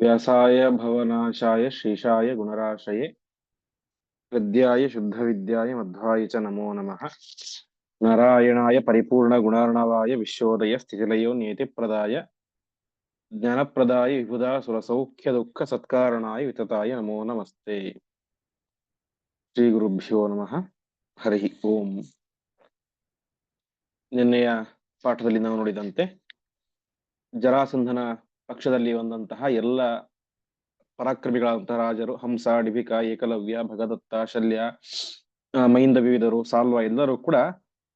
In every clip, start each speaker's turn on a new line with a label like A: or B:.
A: ವ್ಯಾಸಾಯ ಭವನಾಶಾಯ ಶೇಷಾಯ ಗುಣರಾಶಯೇ. ಹೃದ್ಯಾಯ ಶುದ್ಧ ವಿದ್ಯಾಯ ಮಧ್ವಾಯ ಚ ನಮೋ ನಮಃ. ನಾರಾಯಣಾಯ ಪರಿಪೂರ್ಣ ಗುಣಾರ್ಣವಾಯ ವಿಶ್ವೋದಯ ಸ್ಥಿತಿಲಯೋ ನೇತಿಪ್ರದಾಯ ಜ್ಞಾನಪ್ರದಾಯ ವಿಭುಧಾ ಸುರಸೌಖ್ಯ ದುಃಖ ಸತ್ಕಾರಣಾಯ ವಿತತಾಯ ನಮೋ ನಮಸ್ತೆ. ಶ್ರೀ ಗುರುಭ್ಯೋ ನಮಃ. ಹರಿ ಓಂ. ನಿನ್ನೆಯ ಪಾಠದಲ್ಲಿ ನಾವು ನೋಡಿದಂತೆ ಜರಾಸಂಧನ ಪಕ್ಷದಲ್ಲಿ ಬಂದಂತಹ ಎಲ್ಲ ಪರಾಕ್ರಮಿಗಳಂತಹ ರಾಜರು, ಹಂಸ, ಡಿಭಿಕ, ಏಕಲವ್ಯ, ಭಗದತ್ತ, ಶಲ್ಯ ಮೈಂದ ವಿವಿಧರು ಸಾಲ್ವ ಎಲ್ಲರೂ ಕೂಡ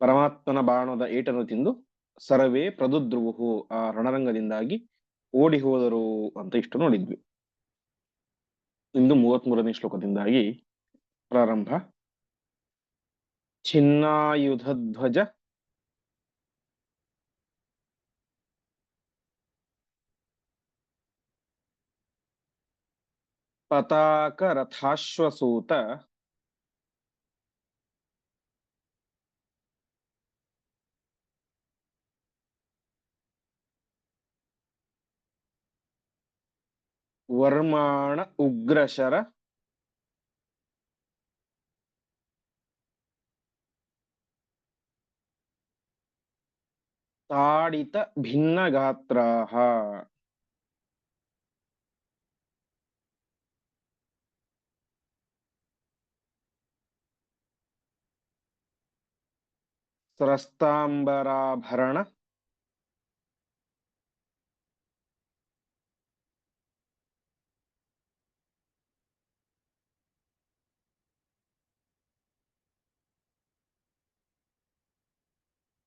A: ಪರಮಾತ್ಮನ ಬಾಣದ ಏಟನ್ನು ತಿಂದು ಸರ್ವೇ ಪ್ರದುದ್ರುವು ಆ ರಣರಂಗದಿಂದಾಗಿ ಓಡಿ ಹೋದರು ಅಂತ ಇಷ್ಟು ನೋಡಿದ್ವಿ. ಇಂದು ಮೂವತ್ಮೂರನೇ ಶ್ಲೋಕದಿಂದಾಗಿ ಪ್ರಾರಂಭ. ಛಿನ್ನಾಯುಧಧ್ವಜ ಪತಾಕ ರಥಾಶ್ವಸೂತ ವರ್ಮಾಣ ಉಗ್ರಶರ ತಾಡಿತ स्रस्ताम्बराभरण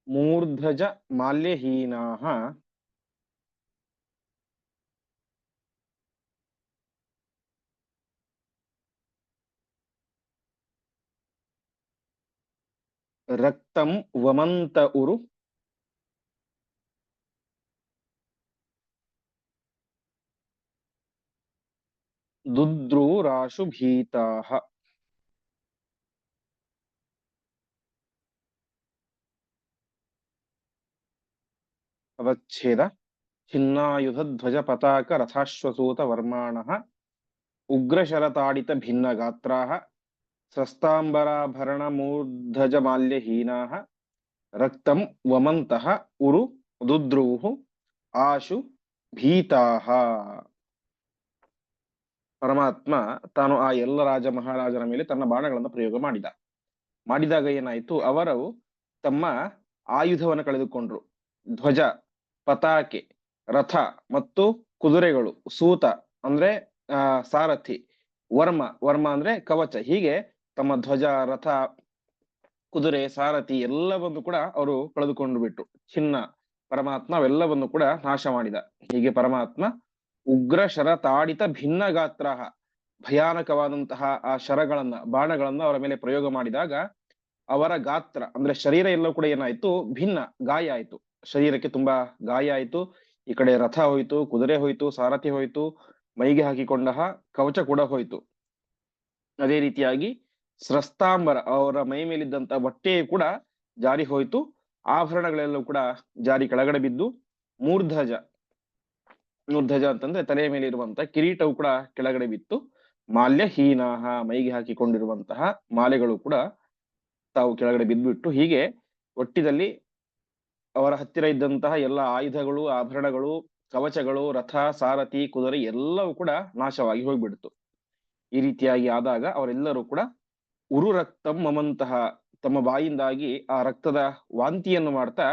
A: मूर्धज माल्यहीनाः। రక్తం వమంత ఉరు. దుద్రూరాశు భీతా. అవచ్ఛేద చిన్నాయుధధ్వజ పతాక రథాశ్వసూత వర్మాణ ఉగ్రశరతాడిత భిన్న గాత్రా ಭಿನ್ನ ಗಾತ್ರಾಃ ಸ್ವಸ್ತಾಂಬರಾಭರಣ ಮೂರ್ಧಜ ಮಾಲ್ಯಹೀನಾಃ ರಕ್ತಂ ವಮಂತಃ ಉರು ದುದ್ರೂಹು ಆಶು ಭೀತಾಃ. ಪರಮಾತ್ಮ ತಾನು ಆ ಎಲ್ಲ ರಾಜ ಮಹಾರಾಜರ ಮೇಲೆ ತನ್ನ ಬಾಣಗಳನ್ನು ಪ್ರಯೋಗ ಮಾಡಿದ. ಮಾಡಿದಾಗ ಏನಾಯಿತು? ಅವರು ತಮ್ಮ ಆಯುಧವನ್ನು ಕಳೆದುಕೊಂಡ್ರು. ಧ್ವಜ, ಪತಾಕೆ, ರಥ ಮತ್ತು ಕುದುರೆಗಳು, ಸೂತ ಅಂದ್ರೆ, ಆ, ಸಾರಥಿ, ವರ್ಮ ವರ್ಮ ಅಂದ್ರೆ ಕವಚ. ಹೀಗೆ ತಮ್ಮ ಧ್ವಜ, ರಥ, ಕುದುರೆ, ಸಾರಥಿ ಎಲ್ಲವನ್ನು ಕೂಡ ಅವರು ಕಳೆದುಕೊಂಡು ಬಿಟ್ಟು, ಚಿನ್ನ, ಪರಮಾತ್ಮ ಅವೆಲ್ಲವನ್ನು ಕೂಡ ನಾಶ ಮಾಡಿದ. ಹೀಗೆ ಪರಮಾತ್ಮ ಉಗ್ರ ಶರ ತಾಡಿತ ಭಿನ್ನ ಗಾತ್ರ ಭಯಾನಕವಾದಂತಹ ಆ ಶರಗಳನ್ನ, ಬಾಣಗಳನ್ನ ಅವರ ಮೇಲೆ ಪ್ರಯೋಗ ಮಾಡಿದಾಗ ಅವರ ಗಾತ್ರ, ಅಂದ್ರೆ ಶರೀರ ಎಲ್ಲ ಕೂಡ ಏನಾಯ್ತು? ಭಿನ್ನ, ಗಾಯ ಆಯ್ತು. ಶರೀರಕ್ಕೆ ತುಂಬಾ ಗಾಯ ಆಯ್ತು. ಈ ಕಡೆ ರಥ ಹೋಯ್ತು, ಕುದುರೆ ಹೋಯ್ತು, ಸಾರಥಿ ಹೋಯ್ತು, ಮೈಗೆ ಹಾಕಿಕೊಂಡ ಕವಚ ಕೂಡ ಹೋಯ್ತು. ಅದೇ ರೀತಿಯಾಗಿ ಸ್ರಸ್ತಾಂಬರ ಅವರ ಮೈ ಮೇಲಿದ್ದಂತ ಬಟ್ಟೆ ಕೂಡ ಜಾರಿ ಹೋಯಿತು. ಆಭರಣಗಳೆಲ್ಲವೂ ಕೂಡ ಜಾರಿ ಕೆಳಗಡೆ ಬಿದ್ದು ಮೂರ್ಧಜ ಮೂರ್ಧಜ ಅಂತಂದ್ರೆ ತಲೆಯ ಮೇಲೆ ಇರುವಂತ ಕಿರೀಟವು ಕೂಡ ಕೆಳಗಡೆ ಬಿತ್ತು. ಮಾಲ್ಯ ಹೀನಾಹ ಮೈಗೆ ಹಾಕಿಕೊಂಡಿರುವಂತಹ ಮಾಲೆಗಳು ಕೂಡ ತಾವು ಕೆಳಗಡೆ ಬಿದ್ದುಬಿಟ್ಟು ಹೀಗೆ ಒಟ್ಟಿದಲ್ಲಿ ಅವರ ಹತ್ತಿರ ಇದ್ದಂತಹ ಎಲ್ಲ ಆಯುಧಗಳು, ಆಭರಣಗಳು, ಕವಚಗಳು, ರಥ, ಸಾರಥಿ, ಕುದುರೆ ಎಲ್ಲವೂ ಕೂಡ ನಾಶವಾಗಿ ಹೋಗ್ಬಿಡ್ತು. ಈ ರೀತಿಯಾಗಿ ಆದಾಗ ಅವರೆಲ್ಲರೂ ಕೂಡ ಉರು ರಕ್ತಂ ಮಮಂತಹ ತಮ್ಮ ಬಾಯಿಂದಾಗಿ ಆ ರಕ್ತದ ವಾಂತಿಯನ್ನು ಮಾಡ್ತಾ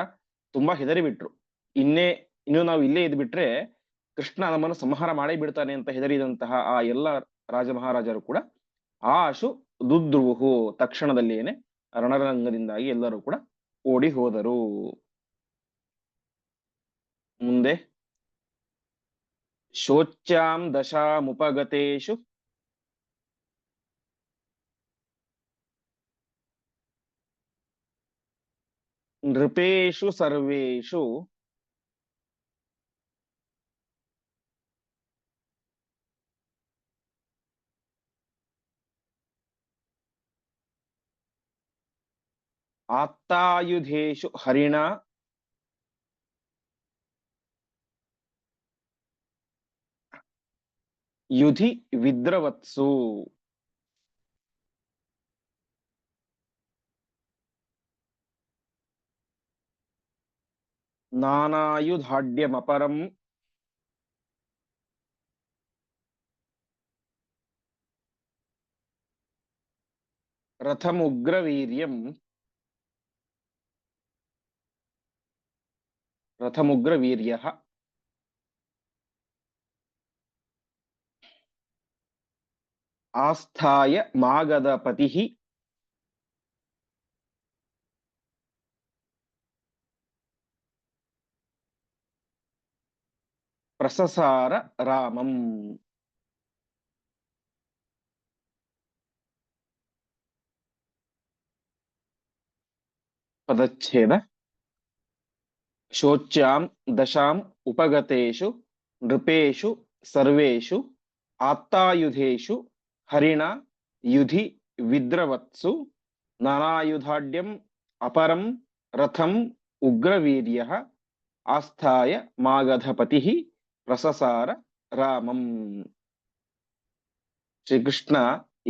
A: ತುಂಬಾ ಹೆದರಿಬಿಟ್ರು. ಇನ್ನೇ, ಇನ್ನು ನಾವು ಇಲ್ಲೇ ಇದ್ಬಿಟ್ರೆ ಕೃಷ್ಣ ನಮ್ಮನ್ನು ಸಂಹಾರ ಮಾಡೇ ಬಿಡ್ತಾನೆ ಅಂತ ಹೆದರಿದಂತಹ ಆ ಎಲ್ಲ ರಾಜ ಮಹಾರಾಜರು ಕೂಡ ಆಶು ದುದ್ರುವು ತಕ್ಷಣದಲ್ಲಿಯೇನೆ ರಣರಂಗದಿಂದಾಗಿ ಎಲ್ಲರೂ ಕೂಡ ಓಡಿ ಹೋದರು. ಮುಂದೆ ಶೋಚ್ಯಾಂ ದಶಾಮುಪಗತೇಶು नृपेशु सर्वेशु आत्तायुधेषु हरिणा युधि विद्रवत्सु। நானாயுதாட்யமபரம் ரதமுக்ரவீரியம் ரதமுக்ரவீரிய ஆஸ்தாய மாகதபதி ಪ್ರಸಸಾರ ರಾಮಂ ಪದಚ್ಛೇದ ಶೋಚ್ಯಾಂ ದಶಾಂ ಉಪಗತೇಷು ನೃಪೇಷು ಸರ್ವೇಷು ಆತ್ತಾಯುಧೇಷು ಹರಿಣ ಯುಧಿ ವಿದ್ರವತ್ಸು ನಾನಾಯುಧಾಢ್ಯಂ ಅಪರಂ ರಥಂ ಉಗ್ರವೀರ್ಯ ಆಸ್ಥಾಯ ಮಾಗಧಪತಿ ಪ್ರಸಸಾರ ರಾಮಂ. ಶ್ರೀಕೃಷ್ಣ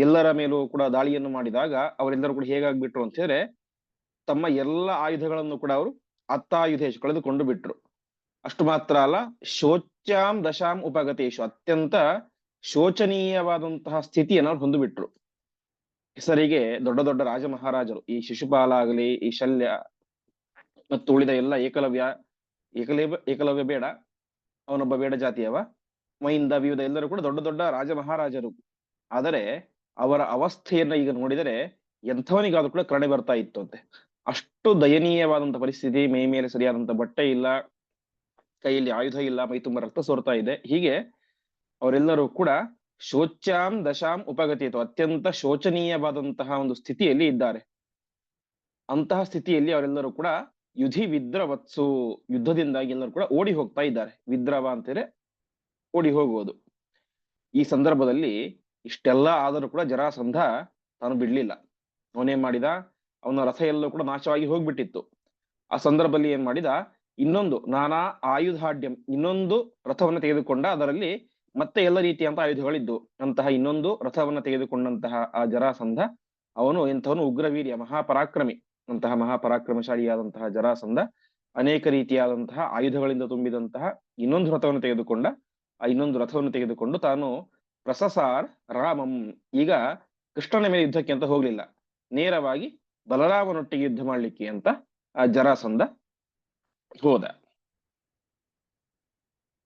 A: ಎಲ್ಲರ ಮೇಲೂ ಕೂಡ ದಾಳಿಯನ್ನು ಮಾಡಿದಾಗ ಅವರೆಲ್ಲರೂ ಕೂಡ ಹೇಗಾಗ್ಬಿಟ್ರು ಅಂತ ಹೇಳಿದ್ರೆ ತಮ್ಮ ಎಲ್ಲ ಆಯುಧಗಳನ್ನು ಕೂಡ ಅವರು ಅತ್ತಾಯುಧೇಶ್ ಕಳೆದುಕೊಂಡು ಬಿಟ್ರು. ಅಷ್ಟು ಮಾತ್ರ ಅಲ್ಲ, ಶೋಚ್ಯಾಂ ದಶಾಂ ಉಪಗತೇಶು ಅತ್ಯಂತ ಶೋಚನೀಯವಾದಂತಹ ಸ್ಥಿತಿಯನ್ನು ಅವ್ರು ಹೊಂದಿಬಿಟ್ರು. ಹೆಸರಿಗೆ ದೊಡ್ಡ ದೊಡ್ಡ ರಾಜ ಮಹಾರಾಜರು ಈ ಶಿಶುಪಾಲ ಆಗಲಿ ಈ ಶಲ್ಯ ಮತ್ತು ಉಳಿದ ಎಲ್ಲ ಏಕಲವ್ಯ ಏಕಲವ್ಯ ಏಕಲವ್ಯ ಬೇಡ ಅವನೊಬ್ಬ ಬೇಡ ಜಾತಿಯವ ಮೈಂದ ವಿವಿಧ ಎಲ್ಲರೂ ಕೂಡ ದೊಡ್ಡ ದೊಡ್ಡ ರಾಜ ಮಹಾರಾಜರು. ಆದರೆ ಅವರ ಅವಸ್ಥೆಯನ್ನ ಈಗ ನೋಡಿದರೆ ಎಂಥವನಿಗಾದ್ರೂ ಕೂಡ ಕರಣೆ ಬರ್ತಾ ಇತ್ತು ಅಂತೆ ಅಷ್ಟು ದಯನೀಯವಾದಂತ ಪರಿಸ್ಥಿತಿ, ಮೈ ಮೇಲೆ ಸರಿಯಾದಂತ ಬಟ್ಟೆ ಇಲ್ಲ, ಕೈಯಲ್ಲಿ ಆಯುಧ ಇಲ್ಲ, ಮೈ ತುಂಬಾ ರಕ್ತ ಸೋರ್ತಾ ಇದೆ. ಹೀಗೆ ಅವರೆಲ್ಲರೂ ಕೂಡ ಶೋಚಾಂ ದಶಾಂ ಉಪಗತಿಯಿತು ಅತ್ಯಂತ ಶೋಚನೀಯವಾದಂತಹ ಒಂದು ಸ್ಥಿತಿಯಲ್ಲಿ ಇದ್ದಾರೆ. ಅಂತಹ ಸ್ಥಿತಿಯಲ್ಲಿ ಅವರೆಲ್ಲರೂ ಕೂಡ ಯುಧಿ ವಿದ್ರವತ್ಸು ಯುದ್ಧದಿಂದಾಗಿ ಎಲ್ಲರೂ ಕೂಡ ಓಡಿ ಹೋಗ್ತಾ ಇದ್ದಾರೆ. ವಿದ್ರವ ಅಂತೇಳಿ ಓಡಿ ಹೋಗುವುದು. ಈ ಸಂದರ್ಭದಲ್ಲಿ ಇಷ್ಟೆಲ್ಲ ಆದರೂ ಕೂಡ ಜರಾಸಂಧ ತಾನು ಬಿಡ್ಲಿಲ್ಲ. ಅವನೇನ್ ಮಾಡಿದ? ಅವನ ರಥ ಎಲ್ಲೂ ಕೂಡ ನಾಶವಾಗಿ ಹೋಗ್ಬಿಟ್ಟಿತ್ತು. ಆ ಸಂದರ್ಭದಲ್ಲಿ ಏನ್ ಮಾಡಿದ? ಇನ್ನೊಂದು ನಾನಾ ಆಯುಧಾಢ್ಯಂ ಇನ್ನೊಂದು ರಥವನ್ನು ತೆಗೆದುಕೊಂಡ ಅದರಲ್ಲಿ ಮತ್ತೆ ಎಲ್ಲ ರೀತಿಯಂತ ಆಯುಧಗಳಿದ್ದು. ಅಂತಹ ಇನ್ನೊಂದು ರಥವನ್ನ ತೆಗೆದುಕೊಂಡಂತಹ ಆ ಜರಾಸಂಧ ಅವನು ಎಂಥವನು ಉಗ್ರವೀರ್ಯ, ಮಹಾಪರಾಕ್ರಮಿ. ಅಂತಹ ಮಹಾಪರಾಕ್ರಮಶಾಲಿಯಾದಂತಹ ಜರಾಸಂಧ, ಅನೇಕ ರೀತಿಯಾದಂತಹ ಆಯುಧಗಳಿಂದ ತುಂಬಿದಂತಹ ಇನ್ನೊಂದು ರಥವನ್ನು ತೆಗೆದುಕೊಂಡ, ಆ ಇನ್ನೊಂದು ರಥವನ್ನು ತೆಗೆದುಕೊಂಡು ತಾನು ಪ್ರಸಸಾರ್ ರಾಮಂ, ಈಗ ಕೃಷ್ಣನ ಮೇಲೆ ಯುದ್ಧಕ್ಕೆ ಅಂತ ಹೋಗ್ಲಿಲ್ಲ. ನೇರವಾಗಿ ಬಲರಾಮನೊಟ್ಟಿಗೆ ಯುದ್ಧ ಮಾಡ್ಲಿಕ್ಕೆ ಅಂತ ಆ ಜರಾಸಂಧ ಹೋದ.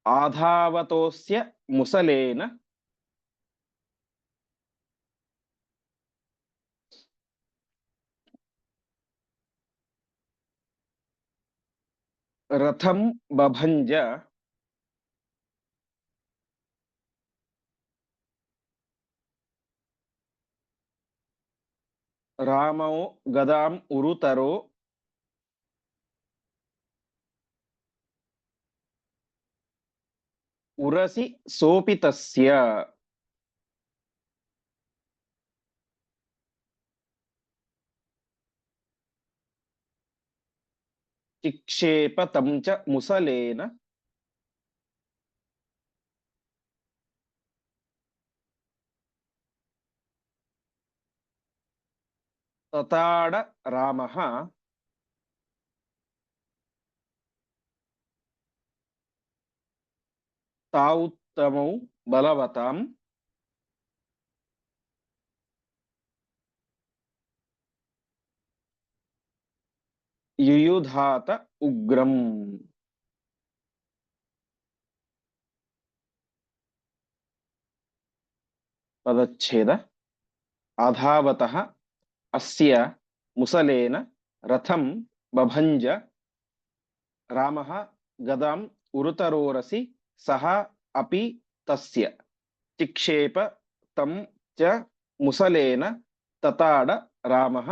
A: ಆಧಾವತೋಸ್ಯ ಮುಸಲೇನ ರಥಂ ಬಭಂಜ ರಾಮೋ ಗದಾಂ ಉರುತರೋ ಉರಸಿ ಸೋಪಿತಸ್ಯ ಚಿಕ್ಷೇಪ ತಂ ಚ ಮುಸಲೇನ ತತಾಡ ರಾಮಃ ತಾವುತ್ತಮೌ ಬಲವತಾಂ ಯುಯುಧಾತ ಉಗ್ರಂ ಪದಚ್ಛೇದ ಅಧಾವತಃ ಅಸ್ಯ ಮುಸಲೇನ ರಥಂ ಬಭಂಜ ರಾಮಃ ಗದಾಂ ಉರುತರೋರಸಿ ಸಹ ಅಪಿ ತಸ್ಯ ಚಿಕ್ಷೇಪ ತಂ ಚ ಮುಸಲೇನ ತತಾಡ ರಾಮಃ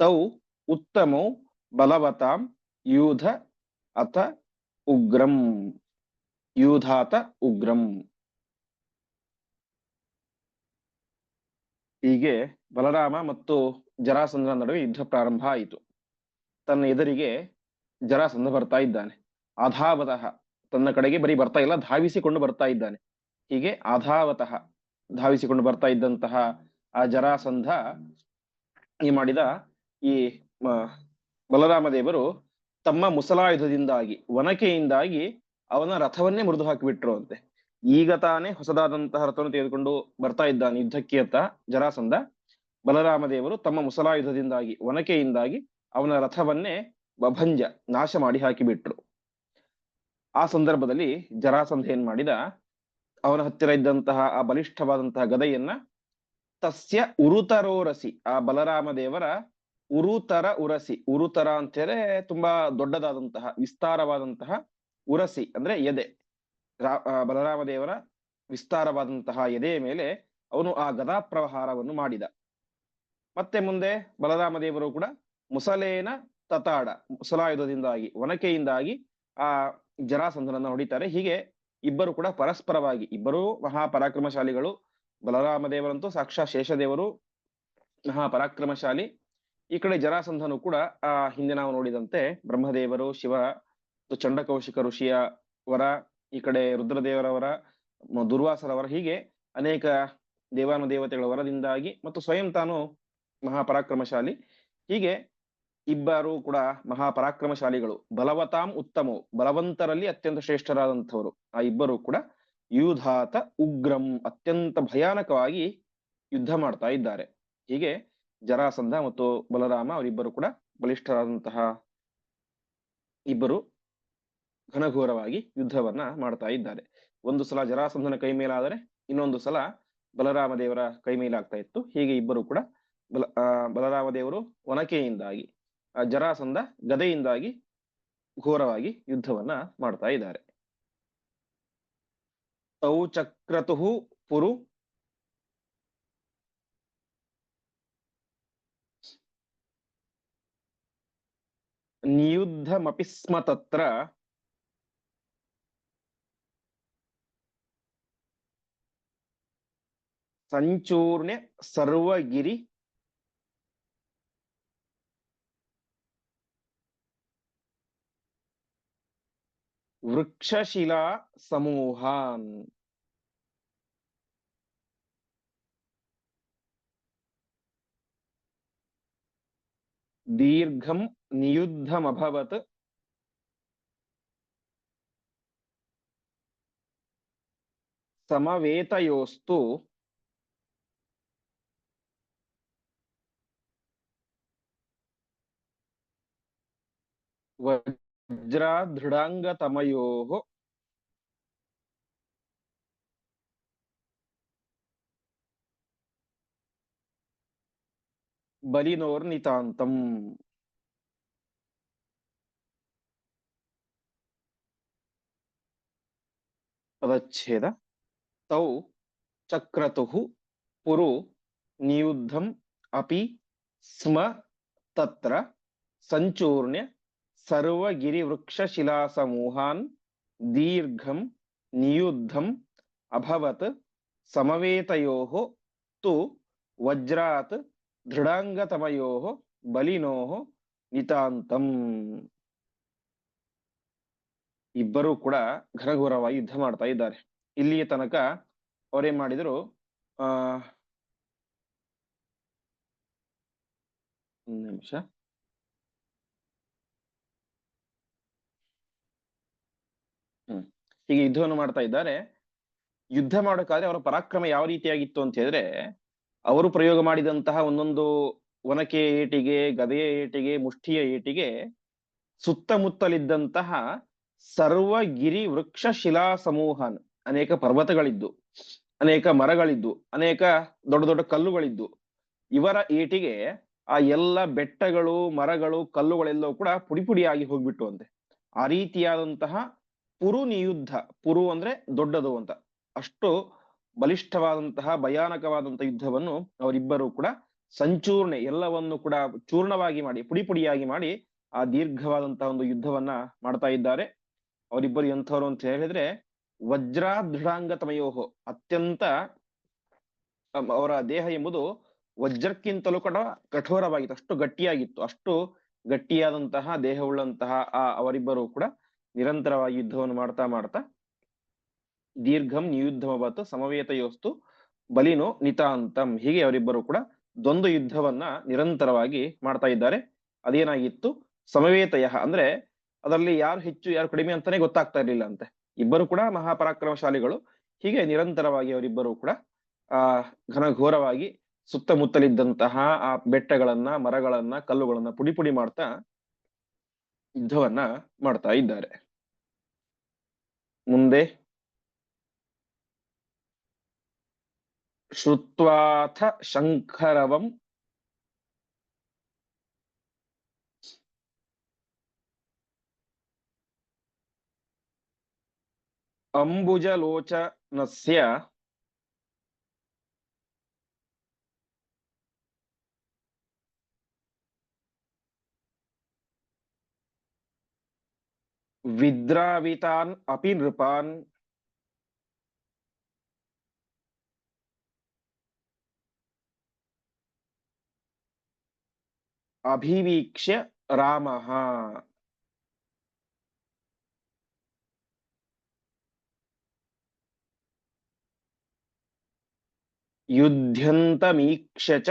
A: ತೌ ಉತ್ತಮೌ ಬಲವತಾಂ ಯೂಧ ಅತ ಉಗ್ರಂ. ಯೂಧಾತ ಉಗ್ರಂ. ಹೀಗೆ ಬಲರಾಮ ಮತ್ತು ಜರಾಸಂಧನ ನಡುವೆ ಯುದ್ಧ ಪ್ರಾರಂಭ ಆಯಿತು. ತನ್ನ ಎದುರಿಗೆ ಜರಾಸಂಧ ಬರ್ತಾ ಇದ್ದಾನೆ. ಅಧಾವತಃ ತನ್ನ ಕಡೆಗೆ ಬರೀ ಬರ್ತಾ ಇಲ್ಲ, ಧಾವಿಸಿಕೊಂಡು ಬರ್ತಾ ಇದ್ದಾನೆ. ಹೀಗೆ ಅಧಾವತಃ ಧಾವಿಸಿಕೊಂಡು ಬರ್ತಾ ಇದ್ದಂತಹ ಆ ಜರಾಸಂಧ ಈ ಮಾಡಿದ ಈ ಮ- ಬಲರಾಮ ದೇವರು ತಮ್ಮ ಮುಸಲಾಯುಧದಿಂದಾಗಿ, ಒನಕೆಯಿಂದಾಗಿ ಅವನ ರಥವನ್ನೇ ಮುರಿದು ಹಾಕಿಬಿಟ್ರು ಅಂತೆ ಈಗ ತಾನೇ ಹೊಸದಾದಂತಹ ರಥವನ್ನು ತೆಗೆದುಕೊಂಡು ಬರ್ತಾ ಇದ್ದಾನೆ ಯುದ್ಧಕ್ಕೆ ಅಂತ ಜರಾಸಂಧ. ಬಲರಾಮದೇವರು ತಮ್ಮ ಮುಸಲಾಯುಧದಿಂದಾಗಿ, ಒನಕೆಯಿಂದಾಗಿ ಅವನ ರಥವನ್ನೇ ಬಭಂಜ ನಾಶ ಮಾಡಿ ಹಾಕಿಬಿಟ್ರು. ಆ ಸಂದರ್ಭದಲ್ಲಿ ಜರಾಸಂಧ ಏನ್ ಮಾಡಿದ? ಅವನ ಹತ್ತಿರ ಇದ್ದಂತಹ ಆ ಬಲಿಷ್ಠವಾದಂತಹ ಗದೆಯನ್ನ ತಸ್ಯ ಉರುತರೋರಸಿ, ಆ ಬಲರಾಮ ದೇವರ ಉರುತರ ಉರಸಿ. ಉರುತರ ಅಂತ ತುಂಬಾ ದೊಡ್ಡದಾದಂತಹ, ವಿಸ್ತಾರವಾದಂತಹ ಉರಸಿ ಅಂದ್ರೆ ಎದೆ. ಬಲರಾಮ ದೇವರ ವಿಸ್ತಾರವಾದಂತಹ ಎದೆಯ ಮೇಲೆ ಅವನು ಆ ಗದಾ ಪ್ರವಹಾರವನ್ನು ಮಾಡಿದ. ಮತ್ತೆ ಮುಂದೆ ಬಲರಾಮ ದೇವರು ಕೂಡ ಮುಸಲೇನ ತತಾಡ, ಮುಸಲಾಯುಧದಿಂದಾಗಿ, ಒನಕೆಯಿಂದಾಗಿ ಆ ಜರಾಸಂಧನನ್ನ ಹೊಡಿತಾರೆ. ಹೀಗೆ ಇಬ್ಬರು ಕೂಡ ಪರಸ್ಪರವಾಗಿ, ಇಬ್ಬರೂ ಮಹಾಪರಾಕ್ರಮಶಾಲಿಗಳು ಬಲರಾಮ ದೇವರಂತೂ ಸಾಕ್ಷಾತ್ ಶೇಷದೇವರು ಮಹಾಪರಾಕ್ರಮಶಾಲಿ ಈ ಕಡೆ ಜರಾಸಂಧನು ಕೂಡ, ಆ, ಹಿಂದೆ ನಾವು ನೋಡಿದಂತೆ ಬ್ರಹ್ಮದೇವರು, ಶಿವ, ಮತ್ತು ಚಂಡಕೌಶಿಕ ಋಷಿಯ ವರ ಈ ಕಡೆ ರುದ್ರದೇವರವರ ದುರ್ವಾಸರವರ, ಹೀಗೆ ಅನೇಕ ದೇವಾನುದೇವತೆಗಳ ವರದಿಂದಾಗಿ ಮತ್ತು ಸ್ವಯಂ ತಾನು ಮಹಾಪರಾಕ್ರಮಶಾಲಿ. ಹೀಗೆ ಇಬ್ಬರು ಕೂಡ ಮಹಾಪರಾಕ್ರಮಶಾಲಿಗಳು. ಬಲವತಾಂ ಉತ್ತಮವು ಬಲವಂತರಲ್ಲಿ ಅತ್ಯಂತ ಶ್ರೇಷ್ಠರಾದಂಥವರು. ಆ ಇಬ್ಬರು ಕೂಡ ಯೂಧಾತ ಉಗ್ರಂ, ಅತ್ಯಂತ ಭಯಾನಕವಾಗಿ ಯುದ್ಧ ಮಾಡ್ತಾ ಇದ್ದಾರೆ. ಹೀಗೆ ಜರಾಸಂಧ ಮತ್ತು ಬಲರಾಮ ಅವರಿಬ್ಬರು ಕೂಡ ಬಲಿಷ್ಠರಾದಂತಹ ಇಬ್ಬರು ಘನಘೋರವಾಗಿ ಯುದ್ಧವನ್ನ ಮಾಡ್ತಾ ಇದ್ದಾರೆ. ಒಂದು ಸಲ ಜರಾಸಂಧನ ಕೈ ಮೇಲಾದರೆ ಇನ್ನೊಂದು ಸಲ ಬಲರಾಮ ದೇವರ ಕೈ ಮೇಲಾಗ್ತಾ ಇತ್ತು. ಹೀಗೆ ಇಬ್ಬರು ಕೂಡ ಬಲ ಬಲರಾಮ ದೇವರು ಒನಕೆಯಿಂದಾಗಿ ಜರಾಸಂಧ ಗದೆಯಿಂದಾಗಿ ಘೋರವಾಗಿ ಯುದ್ಧವನ್ನ ಮಾಡ್ತಾ ಇದ್ದಾರೆ. ತೌ ಚಕ್ರತುಹು ಪುರು ನಿಯುದ್ಧಮಪಿ ಸ್ಮ ತತ್ರ. ಸಂಚೂರ್ಣೆ ಸರ್ವಗಿರಿ. ವೃಕ್ಷಶಿಲಾ ಸಮೂಹಾನ್. ದೀರ್ಘಂ ನಿಯುದ್ಧಮಭವತ್ ಸಮವೇತಯೋಸ್ತು ವಜ್ರಾದೃಢಾಂಗತಮಯೋಃ ಬಲಿನೋರ್ನಿತಾಂತಂ ಪದಚ್ಛೇದ ತೌ ಚಕ್ರತುಃ ಪುರು ನಿಯುದ್ಧಂ ಅಪಿ ಸ್ಮ ತತ್ರ ಸಂಚೂರ್ಣ್ಯ ಸರ್ವಗಿರಿವೃಕ್ಷಶಿಲಾಸಮೂಹಾನ್ ದೀರ್ಘಂ ನಿಯುದ್ಧಂ ಅಭವತ್ ಸಮವೇತಯೋಃ ತು ವಜ್ರಾತ್ ದೃಢಾಂಗತಮಯೋಃ ಬಲಿನೋ ನಿತಾಂತಂ. ಇಬ್ಬರೂ ಕೂಡ ಘನಘೋರವಾಗಿ ಯುದ್ಧ ಮಾಡ್ತಾ ಇದ್ದಾರೆ. ಇಲ್ಲಿಯ ತನಕ ಅವರೇನ್ ಮಾಡಿದ್ರು, ಆ ನಿಮಿಷ. ಹ್ಮ್, ಹೀಗೆ ಯುದ್ಧವನ್ನು ಮಾಡ್ತಾ ಇದ್ದಾರೆ. ಯುದ್ಧ ಮಾಡೋಕಾದ್ರೆ ಅವರ ಪರಾಕ್ರಮ ಯಾವ ರೀತಿಯಾಗಿತ್ತು ಅಂತ ಹೇಳಿದ್ರೆ ಅವರು ಪ್ರಯೋಗ ಮಾಡಿದಂತಹ ಒಂದೊಂದು ಒನಕೆ ಏಟಿಗೆ, ಗದೆಯ ಏಟಿಗೆ ಮುಷ್ಟಿಯ ಏಟಿಗೆ ಸುತ್ತಮುತ್ತಲಿದ್ದಂತಹ ಸರ್ವಗಿರಿ ವೃಕ್ಷ ಶಿಲಾ ಸಮೂಹ ಅನೇಕ ಪರ್ವತಗಳಿದ್ದು, ಅನೇಕ ಮರಗಳಿದ್ದು, ಅನೇಕ ದೊಡ್ಡ ದೊಡ್ಡ ಕಲ್ಲುಗಳಿದ್ದು, ಇವರ ಏಟಿಗೆ ಆ ಎಲ್ಲ ಬೆಟ್ಟಗಳು, ಮರಗಳು, ಕಲ್ಲುಗಳೆಲ್ಲವೂ ಕೂಡ ಪುಡಿ ಪುಡಿಯಾಗಿ ಹೋಗ್ಬಿಟ್ಟು ಅಂತೆ. ಆ ರೀತಿಯಾದಂತಹ ಪುರು ನಿಯುದ್ಧ ಪುರು ಅಂದ್ರೆ ದೊಡ್ಡದು ಅಂತ. ಅಷ್ಟು ಬಲಿಷ್ಠವಾದಂತಹ ಭಯಾನಕವಾದಂತಹ ಯುದ್ಧವನ್ನು ಅವರಿಬ್ಬರು ಕೂಡ ಸಂಚೂರ್ಣೆ ಎಲ್ಲವನ್ನು ಕೂಡ ಚೂರ್ಣವಾಗಿ ಮಾಡಿ, ಪುಡಿ ಪುಡಿಯಾಗಿ ಮಾಡಿ ಆ ದೀರ್ಘವಾದಂತಹ ಒಂದು ಯುದ್ಧವನ್ನ ಮಾಡ್ತಾ ಇದ್ದಾರೆ. ಅವರಿಬ್ಬರು ಎಂಥವ್ರು ಅಂತ ಹೇಳಿದ್ರೆ, ವಜ್ರಾದೃಢಾಂಗತಮಯೋಹೋ, ಅತ್ಯಂತ ಅವರ ದೇಹ ಎಂಬುದು ವಜ್ರಕ್ಕಿಂತಲೂ ಕೂಡ ಕಠೋರವಾಗಿತ್ತು, ಅಷ್ಟು ಗಟ್ಟಿಯಾಗಿತ್ತು, ಅಷ್ಟು ಗಟ್ಟಿಯಾದಂತಹ, ದೇಹವುಳ್ಳಂತಹ ಆ ಅವರಿಬ್ಬರು ಕೂಡ ನಿರಂತರವಾಗಿ ಯುದ್ಧವನ್ನು ಮಾಡ್ತಾ ಮಾಡ್ತಾ ದೀರ್ಘಂ ನಿಯುದ್ಧಮವತ್ ಸಮವೇತಯೋಸ್ತು ಬಲಿನೋ ನಿತಾಂತಂ. ಹೀಗೆ ಅವರಿಬ್ಬರು ಕೂಡ ದ್ವಂದ್ವ ಯುದ್ಧವನ್ನ ನಿರಂತರವಾಗಿ ಮಾಡ್ತಾ ಇದ್ದಾರೆ. ಅದೇನಾಗಿತ್ತು? ಸಮವೇತಯ. ಅಂದ್ರೆ ಅದರಲ್ಲಿ ಯಾರು ಹೆಚ್ಚು, ಯಾರು ಕಡಿಮೆ ಅಂತಾನೆ ಗೊತ್ತಾಗ್ತಾ ಇರಲಿಲ್ಲ ಅಂತೆ. ಇಬ್ಬರು ಕೂಡ ಮಹಾಪರಾಕ್ರಮಶಾಲಿಗಳು. ಹೀಗೆ ನಿರಂತರವಾಗಿ ಅವರಿಬ್ಬರು ಕೂಡ, ಆ, ಘನಘೋರವಾಗಿ ಸುತ್ತಮುತ್ತಲಿದ್ದಂತಹ ಆ ಬೆಟ್ಟಗಳನ್ನ, ಮರಗಳನ್ನ, ಕಲ್ಲುಗಳನ್ನ ಪುಡಿ ಪುಡಿ ಮಾಡ್ತಾ ಯುದ್ಧವನ್ನ ಮಾಡ್ತಾ ಇದ್ದಾರೆ. ಮುಂದೆ श्रुत्वाथ शङ्खरवम् अम्बुजलोचनस्य विद्रावितान अपि नृपान् ಅಭಿವೀಕ್ಷ್ಯ ರಾಮಃ ಯುದ್ಧ್ಯಂತಮೀಕ್ಷ ಚ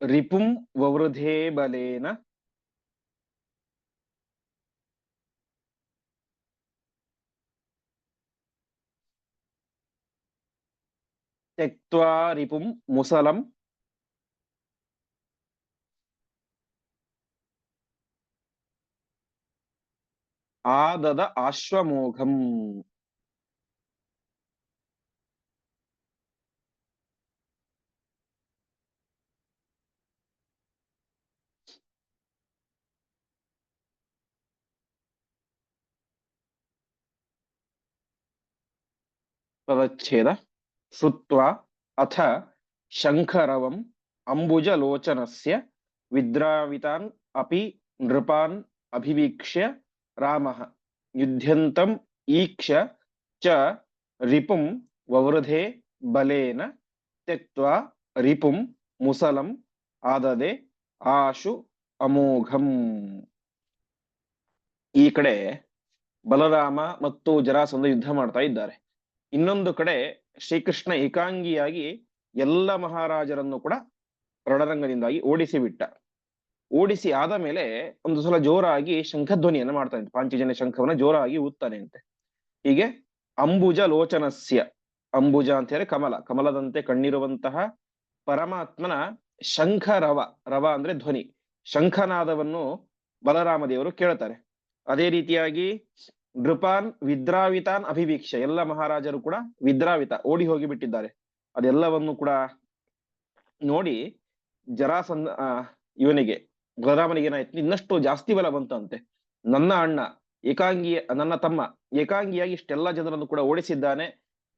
A: ರಿಪುಂ ವವೃಧೇ ಬಲೇನ ತ್ಯಕ್ತ್ವಾ ರಿಪುಂ ಮುಸಲಂ ಆದದ ಆಶ್ವಮೋಘಂ ಪದಚ್ಛೇದ अथ ಅಥ ಶಂಖರವಂ ಅಂಬುಜಲೋಚನಸ್ಯ ವಿದ್ರಾವಿತಾನ್ ಅಪಿ ನೃಪಾನ್ ಅಭಿವೀಕ್ಷ್ಯ ರಾಮಃ ईक्ष ಚ ರಿಪುಂ ವವೃಧೆ ಬಲೇನ ತೆಕ್ವಾ ರಿಪುಂ ಮುಸಲಂ ಆದದೆ ಆಶು ಅಮೋಘಂ ಈ ಕಡೆ ಬಲರಾಮ ಮತ್ತು ಜರಾಸಂಧ ಯುದ್ಧ ಮಾಡ್ತಾ ಇದ್ದಾರೆ. ಇನ್ನೊಂದು ಕಡೆ ಶ್ರೀಕೃಷ್ಣ ಏಕಾಂಗಿಯಾಗಿ ಎಲ್ಲ ಮಹಾರಾಜರನ್ನು ಕೂಡ ರಣರಂಗದಿಂದಾಗಿ ಓಡಿಸಿ ಬಿಟ್ಟ ಓಡಿಸಿ ಆದ ಮೇಲೆ ಒಂದು ಸಲ ಜೋರಾಗಿ ಶಂಖಧ್ವನಿಯನ್ನ ಮಾಡ್ತಾನೆ ಪಾಂಚಜನ್ಯ ಶಂಖವನ್ನ ಜೋರಾಗಿ ಊದ್ತಾನೆ ಅಂತೆ ಹೀಗೆ ಅಂಬುಜ ಲೋಚನಸ್ಯ. ಅಂಬುಜ ಅಂತ ಹೇಳಿ ಕಮಲ. ಕಮಲದಂತೆ ಕಣ್ಣಿರುವಂತಹ ಪರಮಾತ್ಮನ ಶಂಖ ರವ. ರವ ಅಂದ್ರೆ ಧ್ವನಿ. ಶಂಖನಾದವನ್ನು ಬಲರಾಮದೇವರು ಕೇಳ್ತಾರೆ. ಅದೇ ರೀತಿಯಾಗಿ ನೃಪಾನ್, ವಿದ್ರಾವಿತಾನ್ ಅಭಿವೀಕ್ಷ. ಎಲ್ಲ ಮಹಾರಾಜರು ಕೂಡ ವಿದ್ರಾವಿತ, ಓಡಿ ಹೋಗಿ ಬಿಟ್ಟಿದ್ದಾರೆ ಅದೆಲ್ಲವನ್ನು ಕೂಡ ನೋಡಿ ಜರಾಸಂಧ ಇವನಿಗೆ ಬಲರಾಮನಿಗೆ ಏನಾಯ್ತು? ಇನ್ನಷ್ಟು ಜಾಸ್ತಿ ಬಲ ಬಂತಂತೆ. ನನ್ನ ಅಣ್ಣ, ಏಕಾಂಗಿ, ನನ್ನ ತಮ್ಮ, ಏಕಾಂಗಿಯಾಗಿ ಇಷ್ಟೆಲ್ಲ ಜನರನ್ನು ಕೂಡ ಓಡಿಸಿದ್ದಾನೆ.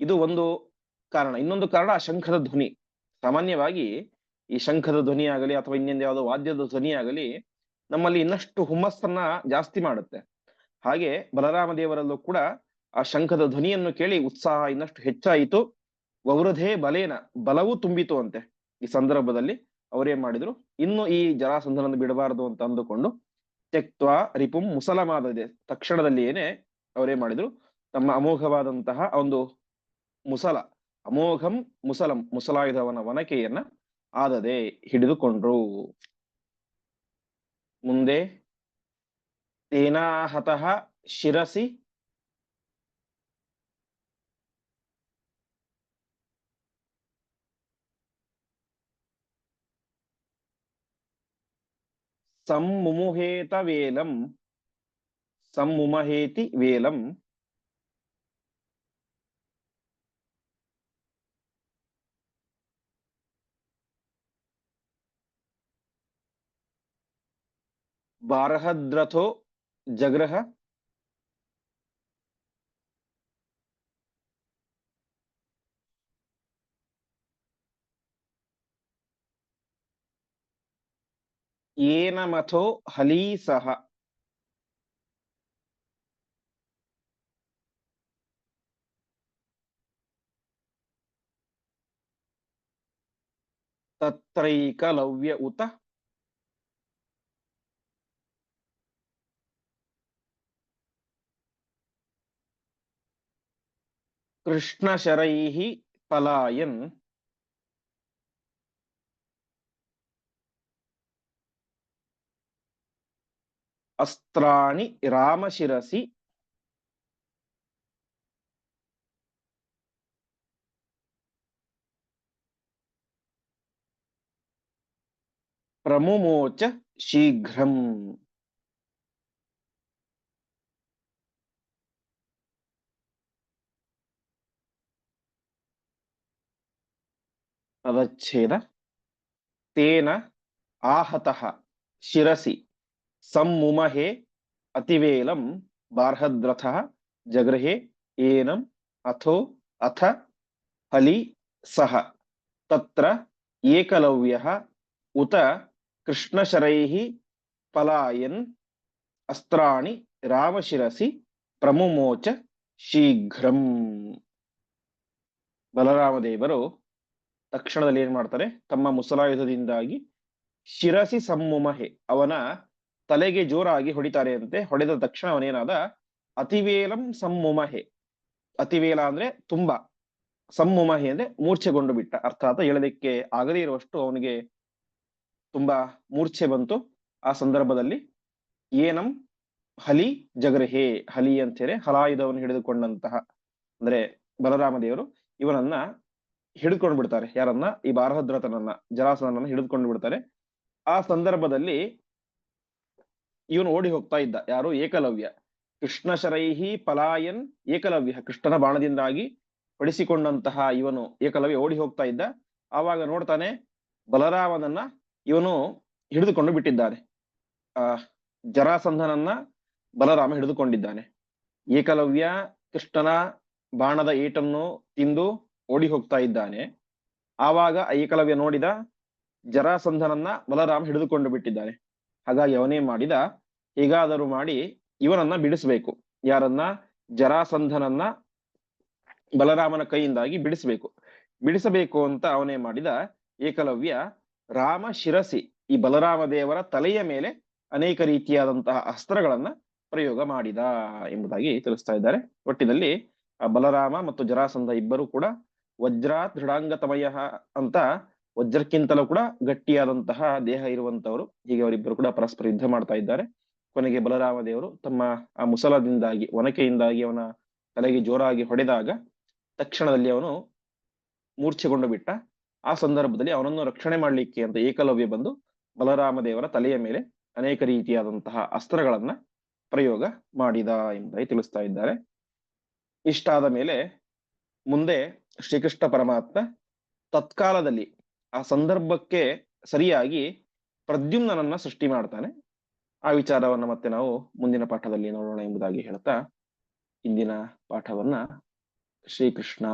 A: ಇದು ಒಂದು ಕಾರಣ. ಇನ್ನೊಂದು ಕಾರಣ ಶಂಖದ ಧ್ವನಿ. ಸಾಮಾನ್ಯವಾಗಿ ಈ ಶಂಖದ ಧ್ವನಿ ಆಗಲಿ, ಅಥವಾ ಇನ್ನೊಂದು ಯಾವುದೋ ವಾದ್ಯದ ಧ್ವನಿ ಆಗಲಿ, ನಮ್ಮಲ್ಲಿ ಇನ್ನಷ್ಟು ಹುಮ್ಮಸ್ಸನ್ನ ಜಾಸ್ತಿ ಮಾಡುತ್ತೆ. ಹಾಗೆ ಬಲರಾಮ ದೇವರಲ್ಲೂ ಕೂಡ ಆ ಶಂಖದ ಧ್ವನಿಯನ್ನು ಕೇಳಿ ಉತ್ಸಾಹ ಇನ್ನಷ್ಟು ಹೆಚ್ಚಾಯಿತು. ವವೃಧೇ ಬಲೇನ, ಬಲವೂ ತುಂಬಿತು ಅಂತೆ. ಈ ಸಂದರ್ಭದಲ್ಲಿ ಅವರೇನ್ ಮಾಡಿದ್ರು? ಇನ್ನು ಈ ಜರಾಸಂಧನನ್ನು ಬಿಡಬಾರದು ಅಂತ ಅಂದುಕೊಂಡು ತೆಕ್ತ ರಿಪುಂ ಮುಸಲಮಾದದೆ. ಏನೇ ಅವರೇನ್ ಮಾಡಿದ್ರು? ತಮ್ಮ ಅಮೋಘವಾದಂತಹ ಒಂದು ಮುಸಲ, ಅಮೋಘಂ ಮುಸಲಂ, ಮುಸಲಾಯುಧವನ ವನಕೆಯನ್ನ ಆದದೆ ಹಿಡಿದುಕೊಂಡ್ರು. ಮುಂದೆ తేనాహత శిరసి సమ్ముముహేత వేలం సమ్ముమహేతి వేలం బారహద్రథో जग्रह येन मथो हलीसः। तत्रैकलव्य उत। కృష్ణశరై పలాయన్. అస్త్రాణి రామశిరసి. ప్రముమోచ శీఘ్రం. ಪದಚ್ಛೇದ ತೇನ ಆಹತಃ ಶಿರಸಿ ಸಮ್ಮುಮಹೆ ಅತಿವೇಲಂ ಬಾರ್ಹದ್ರಥಃ ಜಗೃಹೆ ಏನಂ ಅಥೋ ಅಥ ಹಲಿ ಸಹ ತತ್ರ ಏಕಲವ್ಯಃ ಉತ ಕೃಷ್ಣಶರೈಃ ಪಲಾಯನ್ ಅಸ್ತ್ರಾಣಿ ರಾಮಶಿರಸಿ ಪ್ರಮುಮೋಚ ಶೀಘ್ರಂ ಬಲರಾಮದೇವರು ತಕ್ಷಣದಲ್ಲಿ ಏನ್ ಮಾಡ್ತಾರೆ? ತಮ್ಮ ಮುಸಲಾಯುಧದಿಂದಾಗಿ ಶಿರಸಿ ಸಮ್ಮುಮಹೆ ಅವನ ತಲೆಗೆ ಜೋರಾಗಿ ಹೊಡಿತಾರೆ ಅಂತೆ ಹೊಡೆದ ತಕ್ಷಣ ಅವನೇನಾದ? ಅತಿವೇಲಂ ಸಮ್ಮುಮಹೆ ಅತಿವೇಲ ಅಂದ್ರೆ ತುಂಬಾ. ಸಮ್ಮುಮಹೆ ಅಂದ್ರೆ ಮೂರ್ಛೆಗೊಂಡು ಬಿಟ್ಟ. ಅರ್ಥಾತ್ ಹೇಳಲಿಕ್ಕೆ ಆಗದೇ ಇರುವಷ್ಟು ಅವನಿಗೆ ತುಂಬಾ ಮೂರ್ಛೆ ಬಂತು. ಆ ಸಂದರ್ಭದಲ್ಲಿ ಏನಂ ಹಲಿ ಜಗರ್ಹೆ ಹಲಿ ಅಂತೇಳಿ ಹಲಾಯುಧವನ್ನು ಹಿಡಿದುಕೊಂಡಂತಹ ಅಂದ್ರೆ ಬಲರಾಮ ದೇವರು ಇವನನ್ನ ಹಿಡಿದುಕೊಂಡು ಬಿಡ್ತಾರೆ ಯಾರನ್ನ? ಈ ಬಾರಹದ್ರತನನ್ನ ಜರಾಸನನ್ನ ಹಿಡಿದುಕೊಂಡು ಬಿಡ್ತಾರೆ ಆ ಸಂದರ್ಭದಲ್ಲಿ ಇವನು ಓಡಿ ಹೋಗ್ತಾ ಇದ್ದ. ಯಾರು? ಏಕಲವ್ಯ. ಕೃಷ್ಣ ಶರೈಹಿ ಪಲಾಯನ್ ಏಕಲವ್ಯ. ಕೃಷ್ಣನ ಬಾಣದಿಂದಾಗಿ ಪಡಿಸಿಕೊಂಡಂತಹ ಇವನು ಏಕಲವ್ಯ ಓಡಿ ಹೋಗ್ತಾ ಇದ್ದ. ಆವಾಗ ನೋಡ್ತಾನೆ ಬಲರಾಮನನ್ನ ಇವನು ಹಿಡಿದುಕೊಂಡು ಬಿಟ್ಟಿದ್ದಾನೆ ಆ ಜರಾಸಂಧನನ್ನ ಬಲರಾಮ ಹಿಡಿದುಕೊಂಡಿದ್ದಾನೆ. ಏಕಲವ್ಯ ಕೃಷ್ಣನ ಬಾಣದ ಏಟನ್ನು ತಿಂದು ಓಡಿ ಹೋಗ್ತಾ ಇದ್ದಾನೆ. ಆವಾಗ ಏಕಲವ್ಯ ನೋಡಿದ ಜರಾಸಂಧನನ್ನ ಬಲರಾಮ ಹಿಡಿದುಕೊಂಡು ಬಿಟ್ಟಿದ್ದಾನೆ. ಹಾಗಾಗಿ ಅವನೇ ಮಾಡಿದ ಹೇಗಾದರೂ ಮಾಡಿ ಇವನನ್ನ ಬಿಡಿಸ್ಬೇಕು. ಯಾರನ್ನ? ಜರಾಸಂಧನನ್ನ ಬಲರಾಮನ ಕೈಯಿಂದಾಗಿ ಬಿಡಿಸ್ಬೇಕು. ಬಿಡಿಸಬೇಕು ಅಂತ ಅವನೇ ಮಾಡಿದ ಏಕಲವ್ಯ ರಾಮ ಶಿರಸಿ, ಈ ಬಲರಾಮ ದೇವರ ತಲೆಯ ಮೇಲೆ ಅನೇಕ ರೀತಿಯಾದಂತಹ ಅಸ್ತ್ರಗಳನ್ನ ಪ್ರಯೋಗ ಮಾಡಿದ ಎಂಬುದಾಗಿ ತಿಳಿಸ್ತಾ ಇದ್ದಾರೆ. ಒಟ್ಟಿನಲ್ಲಿ ಬಲರಾಮ ಮತ್ತು ಜರಾಸಂಧ ಇಬ್ಬರು ಕೂಡ ವಜ್ರ ದೃಢಾಂಗತಮಯ ಅಂತ ವಜ್ರಕ್ಕಿಂತಲೂ ಕೂಡ ಗಟ್ಟಿಯಾದಂತಹ ದೇಹ ಇರುವಂತವರು ಹೀಗೆ ಅವರಿಬ್ಬರು ಕೂಡ ಪರಸ್ಪರ ಯುದ್ಧ ಮಾಡ್ತಾ ಇದ್ದಾರೆ. ಕೊನೆಗೆ ಬಲರಾಮ ದೇವರು ತಮ್ಮ ಆ ಮುಸಲದಿಂದಾಗಿ, ಒನಕೆಯಿಂದಾಗಿ ಅವನ ತಲೆಗೆ ಜೋರಾಗಿ ಹೊಡೆದಾಗ ತಕ್ಷಣದಲ್ಲಿ ಅವನು ಮೂರ್ಛೆಗೊಂಡು ಬಿಟ್ಟ. ಆ ಸಂದರ್ಭದಲ್ಲಿ ಅವನನ್ನು ರಕ್ಷಣೆ ಮಾಡಲಿಕ್ಕೆ ಅಂತ ಏಕಲವ್ಯ ಬಂದು ಬಲರಾಮ ದೇವರ ತಲೆಯ ಮೇಲೆ ಅನೇಕ ರೀತಿಯಾದಂತಹ ಅಸ್ತ್ರಗಳನ್ನ ಪ್ರಯೋಗ ಮಾಡಿದ ಎಂಬುದಾಗಿ ತಿಳಿಸ್ತಾ ಇದ್ದಾರೆ. ಇಷ್ಟಾದ ಮೇಲೆ ಮುಂದೆ ಶ್ರೀಕೃಷ್ಣ ಪರಮಾತ್ಮ ತತ್ಕಾಲದಲ್ಲಿ ಆ ಸಂದರ್ಭಕ್ಕೆ ಸರಿಯಾಗಿ ಪ್ರದ್ಯುಮ್ನನನ್ನ ಸೃಷ್ಟಿ ಮಾಡ್ತಾನೆ. ಆ ವಿಚಾರವನ್ನ ಮತ್ತೆ ನಾವು ಮುಂದಿನ ಪಾಠದಲ್ಲಿ ನೋಡೋಣ ಎಂಬುದಾಗಿ ಹೇಳ್ತಾ ಇಂದಿನ ಪಾಠವನ್ನ ಶ್ರೀಕೃಷ್ಣ